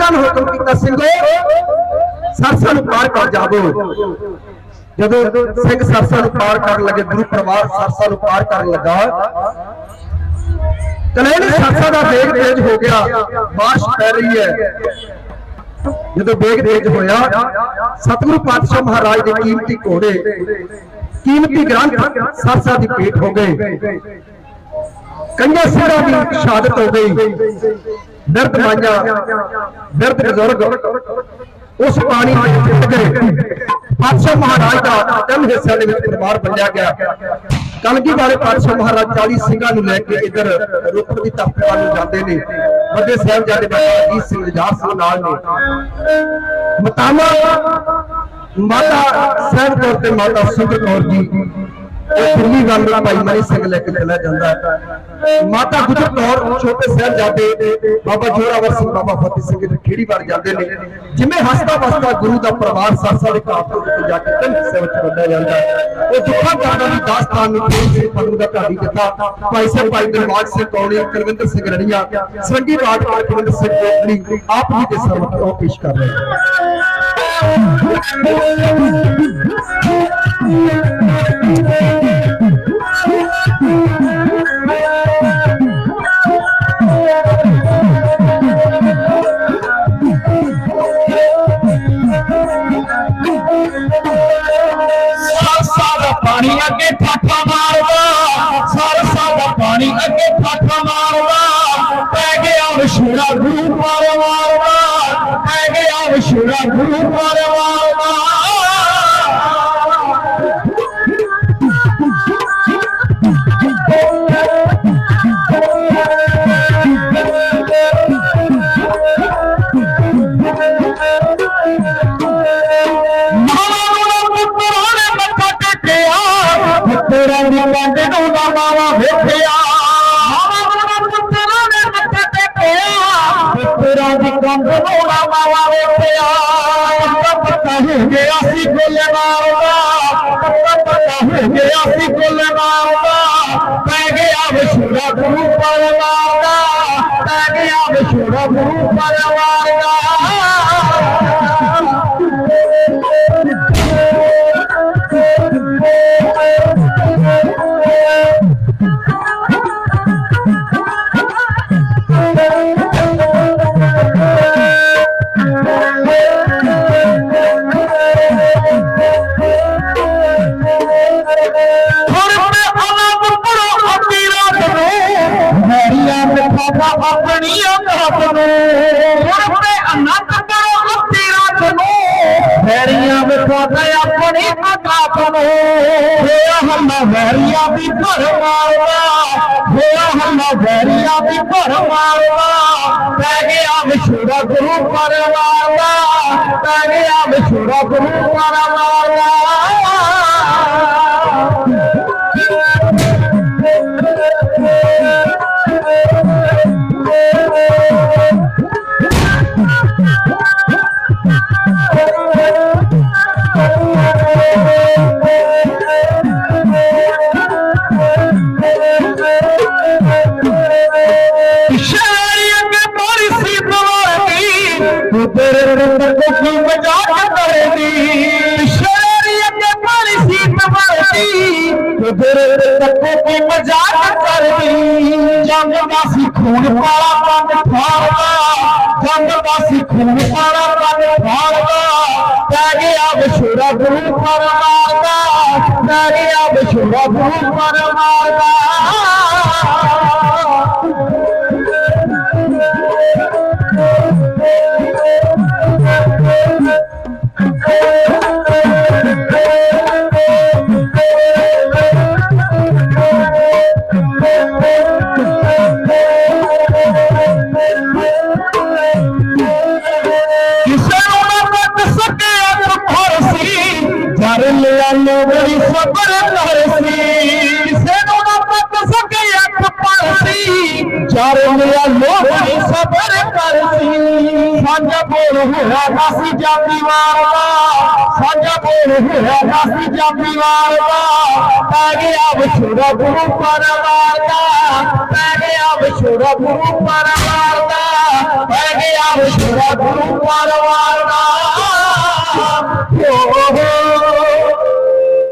ਸਿੰਘਾਂ ਨੂੰ ਹੁਕਮ ਕੀਤਾ ਸਿੰਘੋ ਸਰਸਾ ਨੂੰ ਪਾਰ ਕਰ ਜਾਵੋ। ਜਦੋਂ ਸਿੰਘ ਸਰਸਾ ਨੂੰ ਪਾਰ ਕਰਨ ਲੱਗੇ, ਗੁਰੂ ਪਰਿਵਾਰ ਸਰਸਾ ਨੂੰ ਪਾਰ ਕਰਨ ਲੱਗਾ ਕਲੇਨ ਸਰਸਾ ਦਾ ਵੇਗ ਤੇਜ਼ ਹੋ ਗਿਆ, ਬਾਰਿਸ਼ ਪੈ ਰਹੀ ਹੈ। ਜਦੋਂ ਵੇਗ ਤੇਜ਼ ਹੋਇਆ, ਸਤਿਗੁਰੂ ਪਾਤਸ਼ਾਹ ਮਹਾਰਾਜ ਦੇ ਕੀਮਤੀ ਘੋੜੇ, ਕੀਮਤੀ ਗ੍ਰੰਥ ਸਰਸਾ ਦੀ ਭੇਟ ਹੋ ਗਏ। ਕਈਆਂ ਸਿੰਘਾਂ ਦੀ ਸ਼ਹਾਦਤ ਹੋ ਗਈ। ਬਿਰਧ ਮਾਂਜਾ ਬਿਰਧ ਬਜ਼ੁਰਗ, ਉਸ ਪਾਣੀ ਵਿੱਚ ਡਿੱਗ ਗਏ। ਪਾਤਸ਼ਾਹ ਮਹਾਰਾਜ ਦਾ ਤਿੰਨ ਹਿੱਸਿਆਂ ਦੇ ਵਿੱਚ ਪਰਿਵਾਰ ਵੰਡਿਆ ਗਿਆ। ਕਲਗੀ ਵਾਲੇ ਪਾਤਸ਼ਾਹ ਮਹਾਰਾਜ 40 ਸਿੰਘਾਂ ਨੂੰ ਲੈ ਕੇ ਇੱਧਰ ਰੁੱਖ ਦੀ ਤਖਤ ਵੱਲ ਨੂੰ ਜਾਂਦੇ ਨੇ। ਵੱਡੇ ਸਾਹਿਬਜ਼ਾਦੇ ਬਾਬਾ ਅਜੀਤ ਸਿੰਘ ਜਜਾਰ ਸਿੰਘ ਨਾਲ ਨੇ। ਮਤਾਮਾ ਮਾਤਾ ਸਾਹਿਬ ਕੌਰ ਤੇ ਮਾਤਾ ਸੁੰਦਰ ਕੌਰ ਜੀ ਦਿੱਲੀ ਵੱਲ ਭਾਈ ਮਨੀ ਸਿੰਘ ਲੈ ਕੇ ਚਲਾ ਜਾਂਦਾ। ਮਾਤਾ ਗੁਜਰ ਕੌਰ, ਛੋਟੇ ਸਾਹਿਬਜ਼ਾਦੇ, ਬਾਬਾ ਜੋਰਾਵਰ ਸਿੰਘ, ਬਾਬਾ ਫਤਿਹ ਸਿੰਘ ਦੇ ਖੇੜੀ ਵਾਰ ਜਾਂਦੇ ਨੇ। ਜਿਵੇਂ ਹਸਤਾ ਵਸਤਾ ਗੁਰੂ ਦਾ ਪਰਿਵਾਰ ਸਰਸਾ ਦੇ ਕਾਪ ਤੋਂ ਜਾ ਕੇ ਤਿੰਨ ਹਿੱਸੇ ਵਿੱਚ ਵੰਡਿਆ ਜਾਂਦਾ। ਉਹ ਦੁੱਖਾਂ ਦਰਦਾਂ ਦੀ ਦਾਸਤਾਨ ਨੂੰ ਪ੍ਰੇਮ ਸਿੰਘ ਪਗੂ ਦਾ ਢਾਡੀ ਜੱਥਾ ਭਾਈ ਸਾਹਿਬ, ਭਾਈ ਦਿਲਬਾਗ ਸਿੰਘ ਕੌਣੀ ਕੁਲਵਿੰਦਰ ਸਿੰਘ ਰਣੀਆ ਸਰੰਗੀ ਬਾਟ ਕੁਲਵਿੰਦਰ ਸਿੰਘ ਕੋਟੜੀ ਆਪ ਜੀ ਦੇ ਸਾਹਮਣੇ ਉਹ ਪੇਸ਼ ਕਰ ਰਹੇ ਹਨ ਪਾਣੀ ਅੱਗੇ ਠਾਠਾ ਮਾਰਦਾ ਸਰਸਾ ਦਾ ਪਾਣੀ ਅੱਗੇ ਠਾਠਾ ਮਾਰਦਾ। ਪੈ ਗਿਆ ਵਿਸ਼ੂਰਾ ਗੁਰੂ ਪਰ ਮਾਰਦਾ, ਪੈ ਗਿਆ ਵਿਸ਼ੂਰਾ ਗੁਰੂ ਪਰ ਮਾਰਦਾ। ਪੁੱਤਰਾਂ ਦੀ ਕੰਡ ਨੂੰ ਨਾ ਮਾਵਾ ਵੇਖਿਆ ਪੱਤਾ ਪੱਤਾ ਗਿਆ ਸੀ ਗੋਲੇ ਮਾਰਦਾ ਪੱਤਾ ਪੱਤਾ ਹੋ ਗਿਆ ਸੀ ਗੋਲੇ ਮਾਰਦਾ ਪੈ ਗਿਆ ਵਿਸ਼ੂਰਾ ਗੁਰੂ ਪਰ ਮਾਰਦਾ ਪੈ ਗਿਆ ਵਿਸ਼ੂਰਾ ਗੁਰੂ ਪਰ ਮਾਰਦਾ ਮੇਰੀਆਂ ਮਿੱਠਾ ਆਪਣੀ ਆਪ ਨੂੰ ਹੋਇਆ ਹੱਲਾ ਵੈਰੀਆਂ ਦੀ ਭਰ ਮਾਰਦਾ ਹੋਇਆ ਹਮਾ ਵੈਰੀਆ ਦੀ ਭਰ ਮਾਰਦਾ ਪੈ ਗਿਆ ਵਿਛੋੜਾ ਗੁਰੂ ਪਰਵਾਰ ਦਾ ਪੈ ਗਿਆ ਵਿਛੋੜਾ ਗੁਰੂ ਪਰਵਾਰ ਦਾ ਤੇਰੇ ਰੰਗ ਕੋ ਮਜ਼ਾਕ ਕਰਦੀ ਸ਼ਾਇਰੀ ਅੱਗੇ ਮੋਰੀ ਸੀ ਬਵਾਦੀ ਤੂੰ ਤੇਰੇ ਮਜ਼ਾਕ ਕਰਦੀ ਜੰਗ ਦਾ ਸੀ ਖੂਨ ਪਾਲਾ ਪੰਨ ਫਾੜਦਾ। ਜੰਗ ਦਾ ਸੀ ਖੂਨ ਪਾਲਾ ਪੰਨ ਫਾੜਦਾ। ਪੈ ਗਿਆ ਵਿਛੋੜਾ ਗੁਰੂ ਪਰ ਪੈ ਗਿਆ ਵਿਛੋੜਾ ਗੁਰੂ ਪਰ ਕਿਸੇ ਨੂੰ ਨਾ ਕੱਟ ਸਕਿਆ ਤੁਖਰ ਸੀ, ਜਰ ਲਿਆ ਲੋੜੀ ਸਬਰ ਕਰ ਸੀ। ਕਿਸੇ ਨੂੰ ਨਾ ਕੱਟ ਸਕਿਆ ਤੁਖਰ ਸੀ, ਜਰ ਲਿਆ ਲੋੜੀ ਸਬਰ ਸਾਂਝਾ ਬੋਲ ਹੋਇਆ ਕਾਸੀ ਜਾਤੀ ਵਾਰ ਦਾ ਹੋਇਆ ਕਾਸੀ ਜਾਤੀ ਵਾਰ ਦਾ ਪੈ ਗਿਆ ਵਿਛੋੜਾ ਗੁਰੂ ਪਰਵਾਰ ਦਾ, ਪੈ ਗਿਆ ਵਿਛੋੜਾ ਗੁਰੂ ਪਰਵਾਰ ਦਾ, ਪੈ ਗਿਆ ਵਿਛੋੜਾ ਗੁਰੂ ਪਰਵਾਰ ਦਾ। ਓ ਹੋ